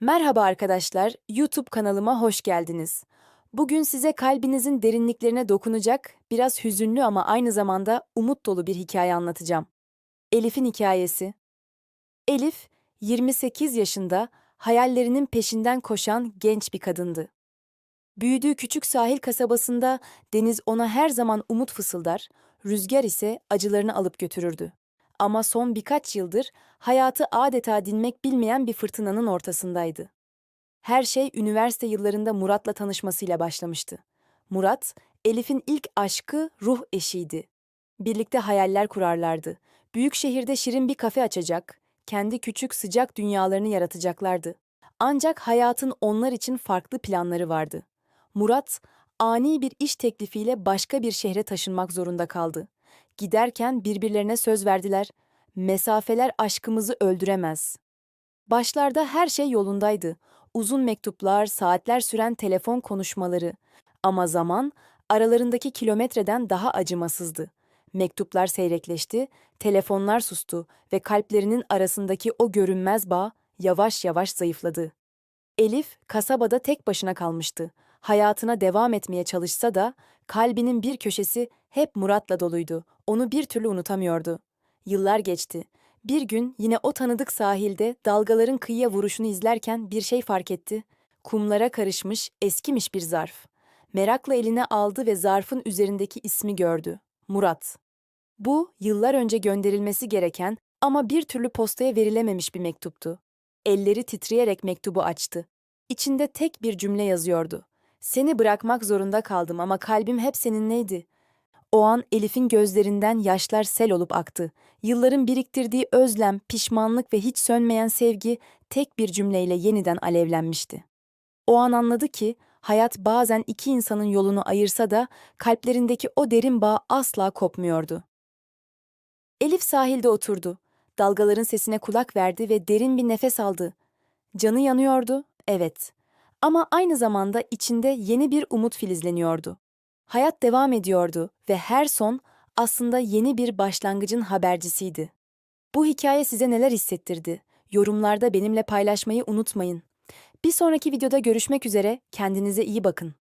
Merhaba arkadaşlar, YouTube kanalıma hoş geldiniz. Bugün size kalbinizin derinliklerine dokunacak, biraz hüzünlü ama aynı zamanda umut dolu bir hikaye anlatacağım. Elif'in hikayesi. Elif, 28 yaşında, hayallerinin peşinden koşan genç bir kadındı. Büyüdüğü küçük sahil kasabasında deniz ona her zaman umut fısıldar, rüzgar ise acılarını alıp götürürdü. Ama son birkaç yıldır hayatı adeta dinmek bilmeyen bir fırtınanın ortasındaydı. Her şey üniversite yıllarında Murat'la tanışmasıyla başlamıştı. Murat, Elif'in ilk aşkı, ruh eşiydi. Birlikte hayaller kurarlardı. Büyük şehirde şirin bir kafe açacak, kendi küçük sıcak dünyalarını yaratacaklardı. Ancak hayatın onlar için farklı planları vardı. Murat, ani bir iş teklifiyle başka bir şehre taşınmak zorunda kaldı. Giderken birbirlerine söz verdiler. Mesafeler aşkımızı öldüremez. Başlarda her şey yolundaydı. Uzun mektuplar, saatler süren telefon konuşmaları. Ama zaman aralarındaki kilometreden daha acımasızdı. Mektuplar seyrekleşti, telefonlar sustu ve kalplerinin arasındaki o görünmez bağ yavaş yavaş zayıfladı. Elif kasabada tek başına kalmıştı. Hayatına devam etmeye çalışsa da kalbinin bir köşesi hep Murat'la doluydu. Onu bir türlü unutamıyordu. Yıllar geçti. Bir gün yine o tanıdık sahilde dalgaların kıyıya vuruşunu izlerken bir şey fark etti. Kumlara karışmış, eskimiş bir zarf. Merakla eline aldı ve zarfın üzerindeki ismi gördü. Murat. Bu, yıllar önce gönderilmesi gereken ama bir türlü postaya verilememiş bir mektuptu. Elleri titreyerek mektubu açtı. İçinde tek bir cümle yazıyordu. Seni bırakmak zorunda kaldım ama kalbim hep seninleydi. O an Elif'in gözlerinden yaşlar sel olup aktı. Yılların biriktirdiği özlem, pişmanlık ve hiç sönmeyen sevgi tek bir cümleyle yeniden alevlenmişti. O an anladı ki hayat bazen iki insanın yolunu ayırsa da kalplerindeki o derin bağ asla kopmuyordu. Elif sahilde oturdu. Dalgaların sesine kulak verdi ve derin bir nefes aldı. Canı yanıyordu, evet. Ama aynı zamanda içinde yeni bir umut filizleniyordu. Hayat devam ediyordu ve her son aslında yeni bir başlangıcın habercisiydi. Bu hikaye size neler hissettirdi? Yorumlarda benimle paylaşmayı unutmayın. Bir sonraki videoda görüşmek üzere, kendinize iyi bakın.